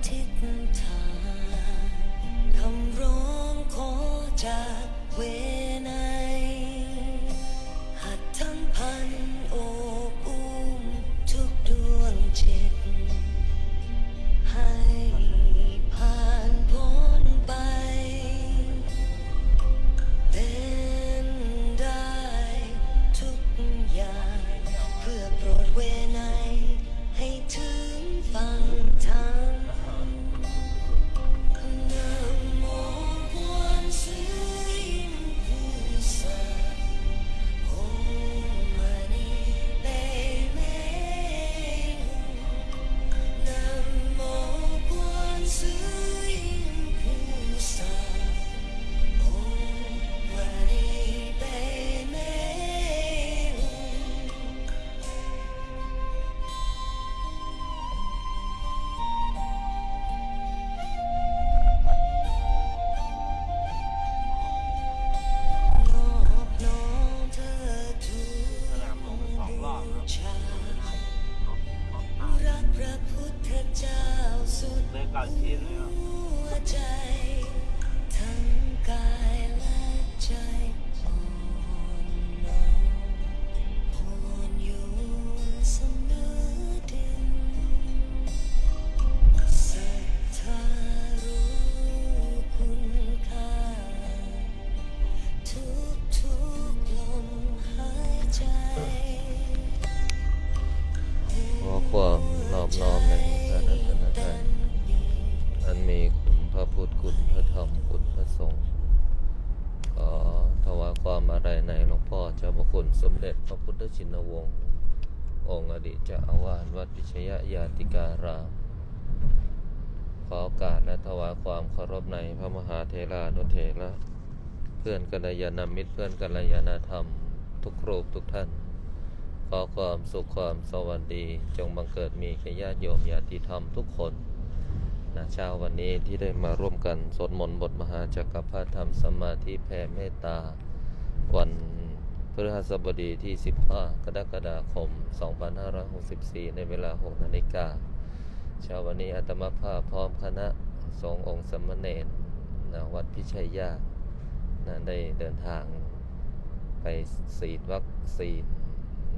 ำ พื่อนกัลยาณมิตรเพื่อนกัลยาณธรรม ทุกรูปทุกท่าน ขอความสุขความสวัสดี จงบังเกิดมีแก่ญาติโยมญาติธรรมทุกคนนะเช้าวันนี้ที่ได้มาร่วมกันสวดมนต์บทมหาจักรพรรดิธรรมสมาธิแผ่เมตตา วันพฤหัสบดีที่ 15 กรกฎาคม 2564 ในเวลา 6 นาฬิกาเช้าวันนี้อาตมาภาพพร้อมคณะสงฆ์องค์สมณเณรนะวัดพิชัยญาติ นะได้เดินทางไปฉีดวัคซีน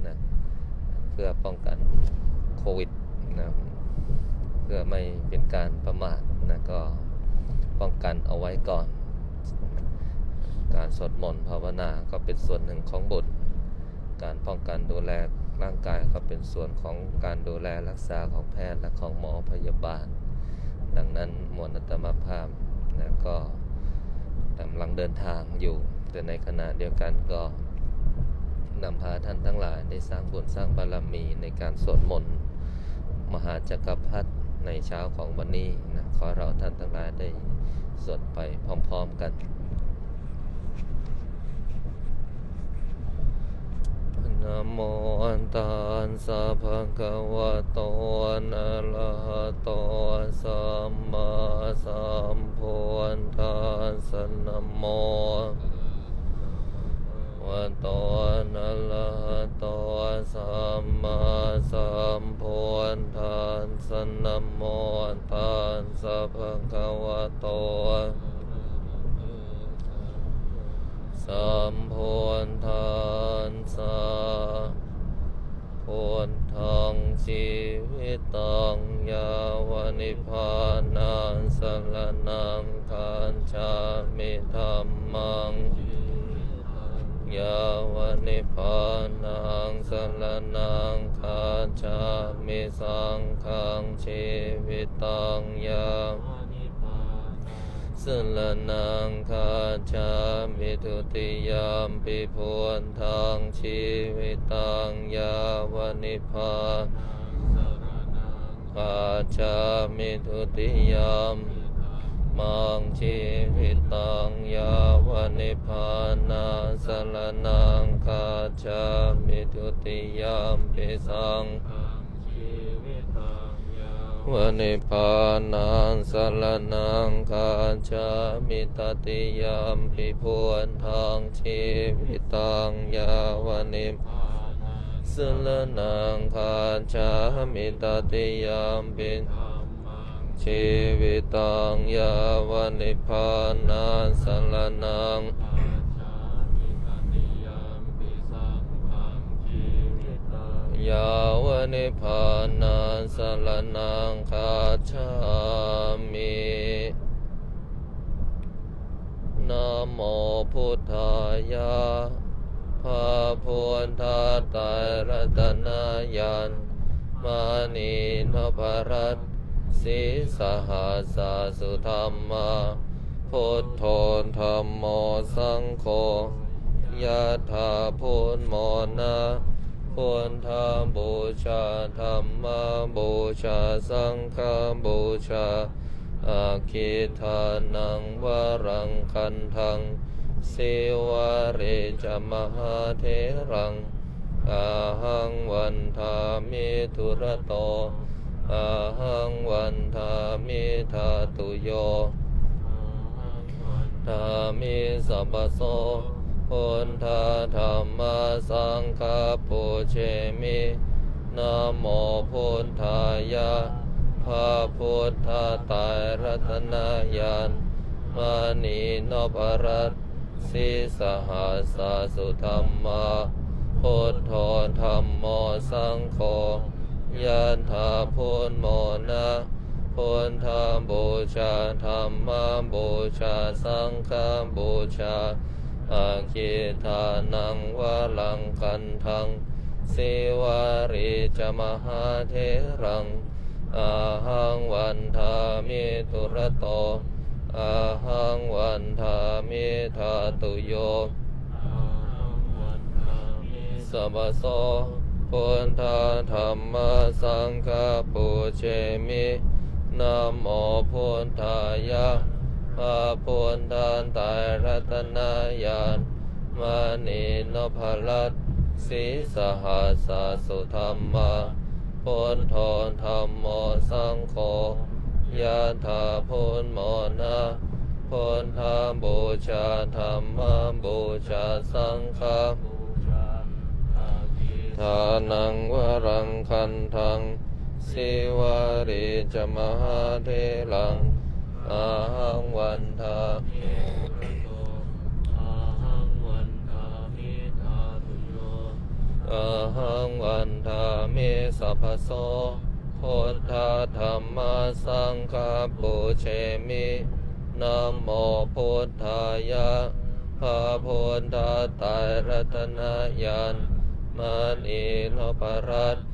นะเพื่อป้องกันโควิดนะเพื่อไม่เป็นการประมาทนะก็ป้องกันเอาไว้ก่อน การสวดมนต์ภาวนาก็เป็นส่วนหนึ่งของบุญการป้องกันดูแลร่างกายก็เป็นส่วนของการดูแลรักษาของแพทย์และของหมอพยาบาล ดังนั้นมวลอัตมาภาพนะก็ กำลังเดินทางอยู่ แต่ในขณะเดียวกันก็นำพาท่านทั้งหลายได้สร้างบุญสร้างบารมีในการสวดมนต์มหาจักรพรรดิในเช้าของวันนี้นะขอเราท่านทั้งหลายได้สวดไปพร้อม ๆ กัน นะโมตัสสะภะคะวะโตอะระหะโตสัมมาสัมพุทธัสสะนโมวะโตนะระหะโตสัมมาสัมพุทธัสสะนโมตัสสะภะคะวะโต มพุทธัสสะพุทธัง ชีวิตังยาวนิพานังสรนังคัจฉามิธัมมังยาวนิพานังสรนังคาจามิสังขังชีวิตังยาวสรนังคาจามิทุติยามปิพุทธังชีวิตังยาวนิพพา คาจามิทุติยามมังชีวิตังยาวนิพานาสรนังคาจามิทุติยามปิสังวนิพานังสรนังคาจามิตติยามปิพุทธังชีวิตังยาวนิพพา สรนังคาจามิตติยามปิชีวิตังยาวนิพานังสรนังยาวนิพานังสรนังคาชามินะโมพุทธายะ พาพุทธาไตรรัตนายันมานีนพรัตสีสหัสาสุธรรมาพุทโธธรรมโมสังโฆยะถาพุทโมนะพุทธาบูชาธรรมบูชาสังฆบูชาอาคิทานังวรังคันทัง สิวะเรจมหาเทรังอาหังวันทามิทุระโตอาหังวันทามิทาตุโยธามิสัพพโสพุทธาธรรมสังฆปุเชมินะโมพุทธายะพระพุทธาไตรรัตนายานมานีนพรัต สีสหัสสุธรรมาพุทโธธรรมโมสังโฆยันธาพุทโมนะพุทธาบูชาธรรมบูชาสังฆบูชาอาคิทานังวะลังกันทังสิวาริจมหาเทรังอาหังวันทามิทุระโต อาหังวันทามิทาตุโยสัพโสพุทธาธรรมสังฆปุเชมินะโมพุทธายะพระพุทธาไตรรัตนายานมานีนพรัตสีสหัสสุธรรมาพุทธธรรมโมสังโฆยะถาพุทโม นะพุทธบูชาธรรมบูชาสังฆบูชาทานังวรังคันทังสิวาริจมหาเทลังอาหังวันทาอาหังวันทามิสัพพโสพุทธาธรรมสังฆปุเชมิ นะโมพุทธายะพระพุทธาไตรรัตนายานมานีนพรัตน์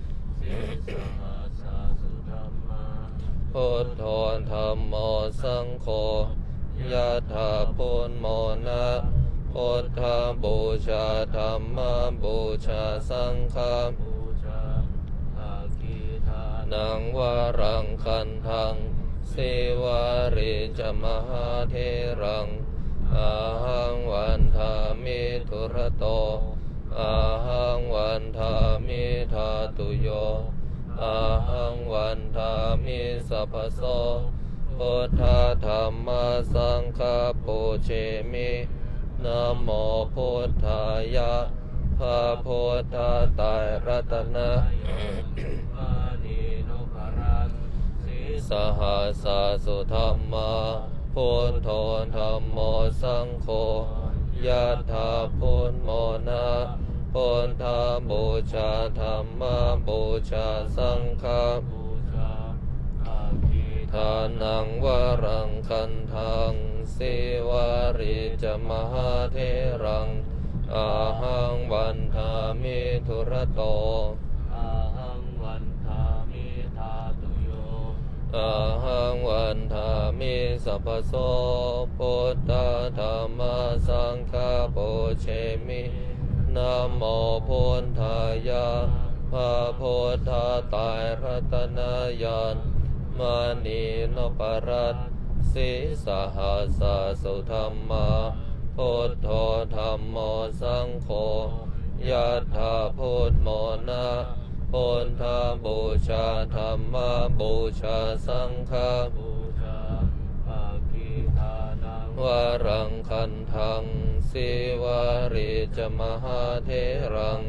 พุทโธธรรมโมสังโฆยะถาพุทโมนะพุทธาบูชาธรรมบูชาสังฆบูชาอาคิทานังวารังคันทัง สิวาริจมหาเทรัง อาหังวันทามิทุระโต อาหังวันทามิทาตุโย อาหังวันทามิสัพพโสพุทธธรรมสังฆปุเชมินะโมพุทธายะพระพุทธาไตรรัตนะ สหัสสุธรรมาพุทโธธรรมโมสังโฆยะถาพุทโมนะพุทธาบูชาธรรมบูชาสังฆบูชาอาคิทานังวรังคันทังสิวาริจมหาเทรังอาหังวันทามิทุระโต อาหังวันทามิสัพพโสพุทธธรรมสังฆโปเชมินะโมพุทธายะพระพุทธตายรัตนายานมานีนปรัตสิสหัสสุธรรมาพุทโธธรรมโมสังโฆยัตถาพุทโมนะ พุทธบูชาธรรมบูชาสังฆบูชาอาคิทานังวรังคันทังสิวาริจมหาเทรัง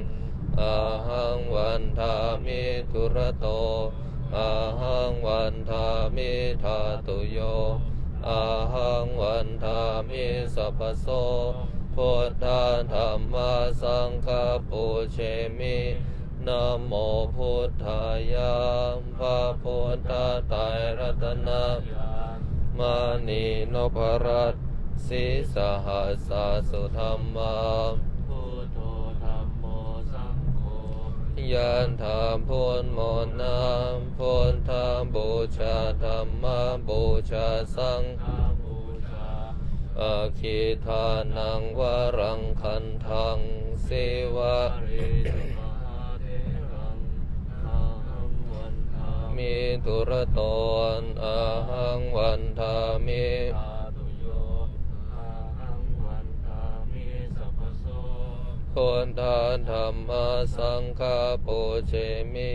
อาหังวันทามิทุระโตอาหังวันทามิทาตุโยอาหังวันทามิสัพพโสพุทธธรรมสังฆปูเชมิ นะโมพุทธายะพระพุทธไตรรัตนะยามานีนพรัตสีสหัสสุธรรมาพุทโธธรรมโมสังโฆยานธรรมพุทโมนาพุทธบูชาธรรมบูชาสังฆบูชาอาคิทานังวรังคันทังเสวะริ มิมิตุระโตนอาหังวันทามิทาตุโยอาหังวันทามิสัพพโสพุทธธรรมสังฆปูเชมิ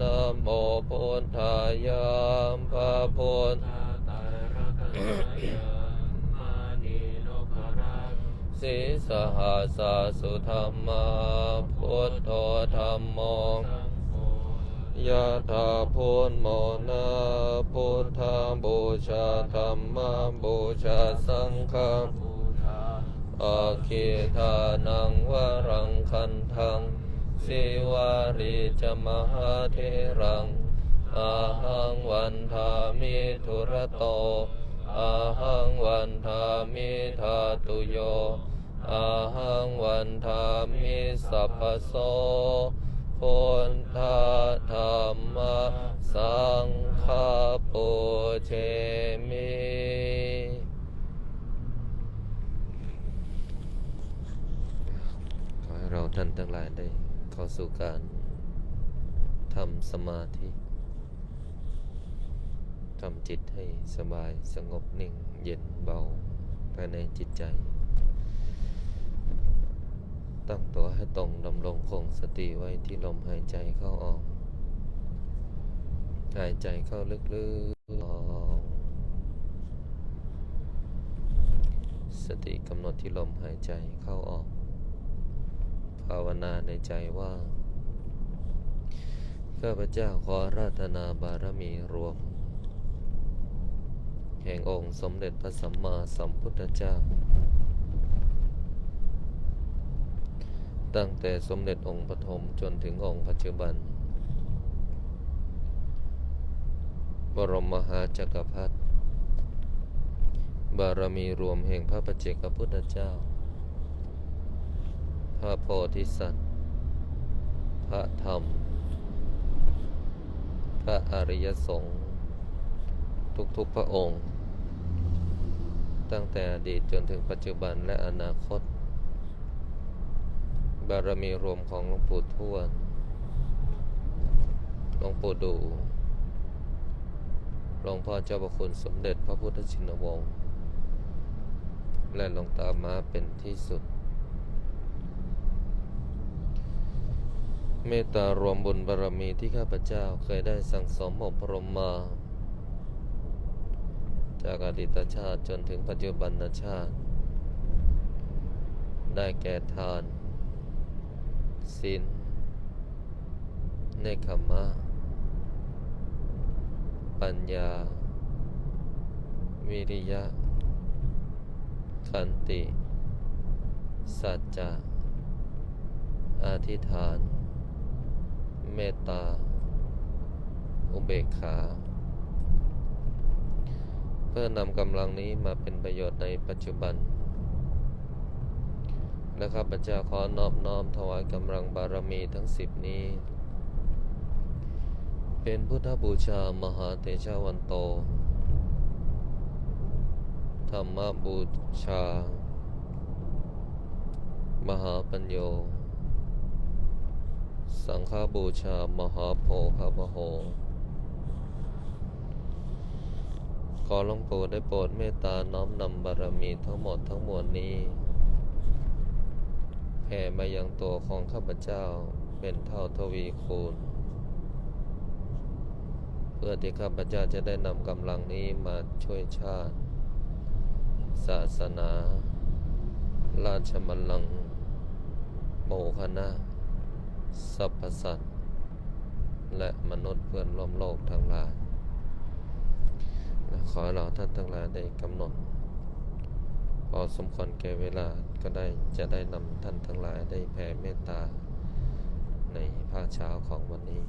นะโมพุทธายะพระพุทธตาตารัตนายามานีโนภรัตสิสหัสาสุธรรมาพุทโธธรรมโมสังโฆ ยะถาพุทโมนาพุทธบูชาธรรมบูชาสังฆบูชาอาคิทานังวรังคันทังสิวาริจมหาเทรังอาหังวันทามิทุระโตอาหังวันทามิทาตุโยอาหังวันทามิสัพพโส พุทธธรรมสังฆปูเชมิขอให้เราท่านทั้งหลายได้เข้าสู่การทำสมาธิทำจิตให้สบายสงบนิ่งเย็นเบาภายในจิตใจ ตั้งตัวให้ตรงดำรงคงสติไว้ที่ลมหายใจเข้าออก หายใจเข้าลึกๆออกสติกำหนดที่ลมหายใจเข้าออก ภาวนาในใจว่า ข้าพเจ้าขอราธนาบารมีรวม แห่งองค์สมเด็จพระสัมมาสัมพุทธเจ้า ตั้งแต่สมเด็จองค์ปฐมจนถึงองค์ปัจจุบัน บรมมหาจักรพรรดิบารมีรวมแห่งพระปัจเจกพุทธเจ้า พระโพธิสัตว์ พระธรรม พระอริยสงฆ์ทุกๆพระองค์ ตั้งแต่อดีตจนถึงปัจจุบันและอนาคต บารมีรวมของหลวงปู่ทวดหลวงปู่ดูหลวงพ่อเจ้าประคุณสมเด็จพระพุทธชินวงศ์และหลวงตามาเป็นที่สุด เมตตารวมบุญบารมีที่ข้าพเจ้าเคยได้สั่งสมอบรมมา จากอดีตชาติจนถึงปัจจุบันชาติ ได้แก่ทาน ศีลเนคขมะ ปัญญา วิริยะ ขันติ สัจจะ อธิษฐาน เมตตา อุเบกขา เพื่อนำกำลังนี้มาเป็นประโยชน์ในปัจจุบัน และข้าพเจ้าขอนอบน้อมถวายกำลังบารมีทั้งสิบนี้ เป็นพุทธบูชามหาเตชะวันโต ธรรมบูชา มหาปัญโย สังฆบูชามหาโพคามโหขอหลวงปู่ได้โปรดเมตตาน้อมนำบารมีทั้งหมดทั้งมวลนี้ แผ่มายังตัวของข้าพเจ้าเป็นเท่าทวีคูณ เพื่อที่ข้าพเจ้าจะได้นำกำลังนี้มาช่วยชาติ ศาสนา ราชบัลลัง โมคณะสรรพสัตว์และมนุษย์เพื่อนร่วมโลกทั้งหลายขอให้เราท่านทั้งหลายได้กำหนด พอสมควรแก่เวลาก็ได้จะได้นำท่านทั้งหลายได้แผ่เมตตาในภาคเช้าของวันนี้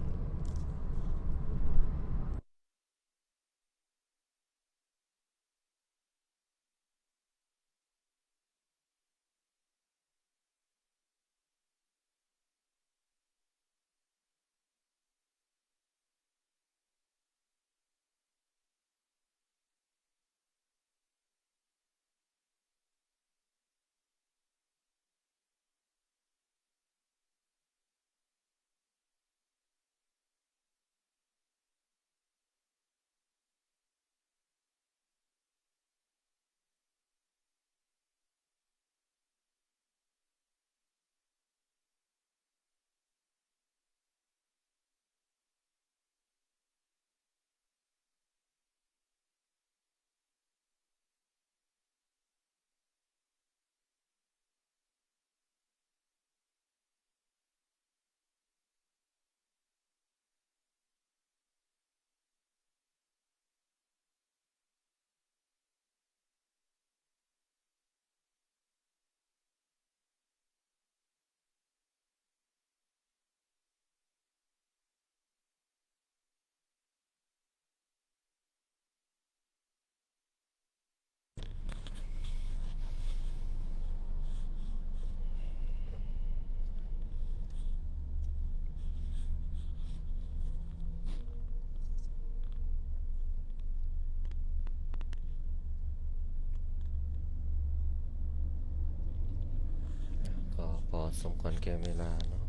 ก็พอ สมควรแก่เวลาเนาะ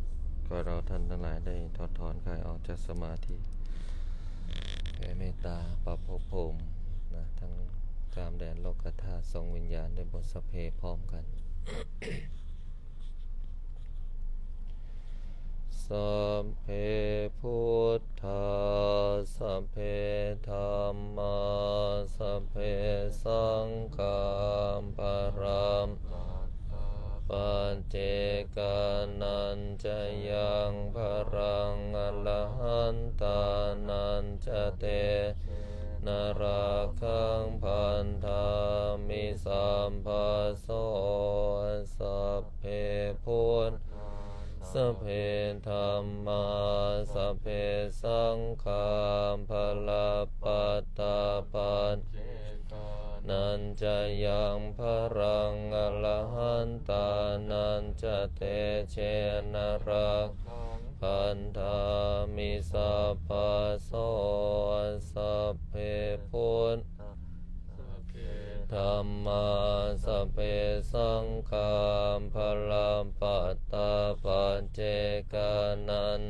ก็เราท่านทั้งหลายได้ถอดถอนกายออกจากสมาธิแผ่เมตตาปรับภพภูมินะทั้งตามแดนโลกธาตุทรงวิญญาณได้บทสพเพพร้อมกันสัพเพพุทธาสัพเพธรรมาสัพเพสังฆาปะรัม ปัจเจกานันจะยังพรังอรหันตานันจะเตนาราคังพันธามิสัมภาโสสัพเพพุทธสัพเพธรรมาสัพเพสังฆาภลาปัตตาปัน นันจะยังพรังอรหันตานันจะเตเชนรักพันธามิสัพพะโสสัพเพพุทธธรรมาสัพเพสังฆามพลัมปัตตาปัจเจกานัน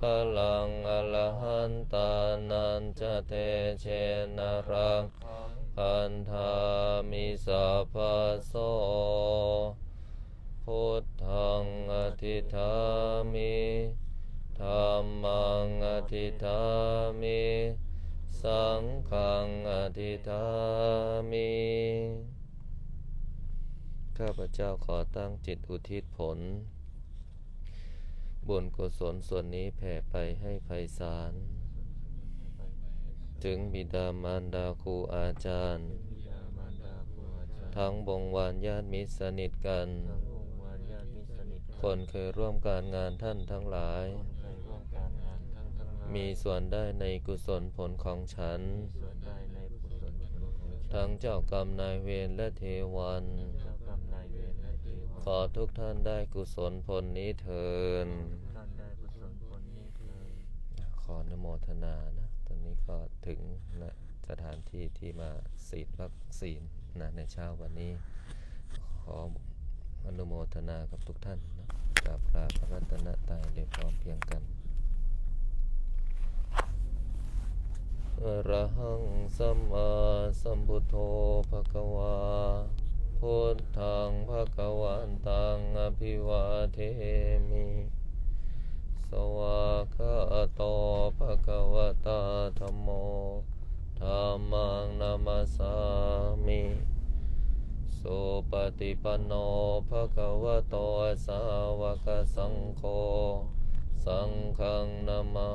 พลังอรหันตานันจะเตเชนรัง พันธามิสัพโสพุทธังอธิษฐามิธรรมังอธิษฐามิสังฆังอธิษฐามิข้าพเจ้าขอตั้งจิตอุทิศผล บุญกุศลส่วนนี้แผ่ไปให้ไพศาล ถึงบิดามารดาครูอาจารย์ ทั้งบงวานญาติมิตรสนิทกันทั้งวงวานญาติมิตรสนิทคนเคยร่วมการงานท่านทั้งหลายเคยร่วมการงานทั้งทั้งหลายมีส่วนได้ในกุศลผลของฉันมีส่วนได้ในกุศลผลของฉัน ทั้งเจ้ากรรมนายเวรและเทวันเจ้ากรรมนายเวรและเทวขอทุกท่านได้กุศลผลนี้เทินท่านได้กุศลผลนี้เถิดขออนุโมทนานะตอนนี้ ก็ถึงนะสถานที่ที่มาศีลวัคซีนนะในเช้าวันนี้ ขออนุโมทนากับทุกท่านนะกราบพระรัตนตรัยโดยพร้อมเพียงกันอระหังสัมมาสัมพุทโธภะคะวาพุทธังภะคะวันตังอภิวาเทมิ สวากขาโตภะคะวะตาธัมโมธัมมังนามัสสามิ สุ ติปันโนภะคะวะโตสาวกสังโฆสังฆนามา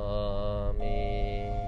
มิ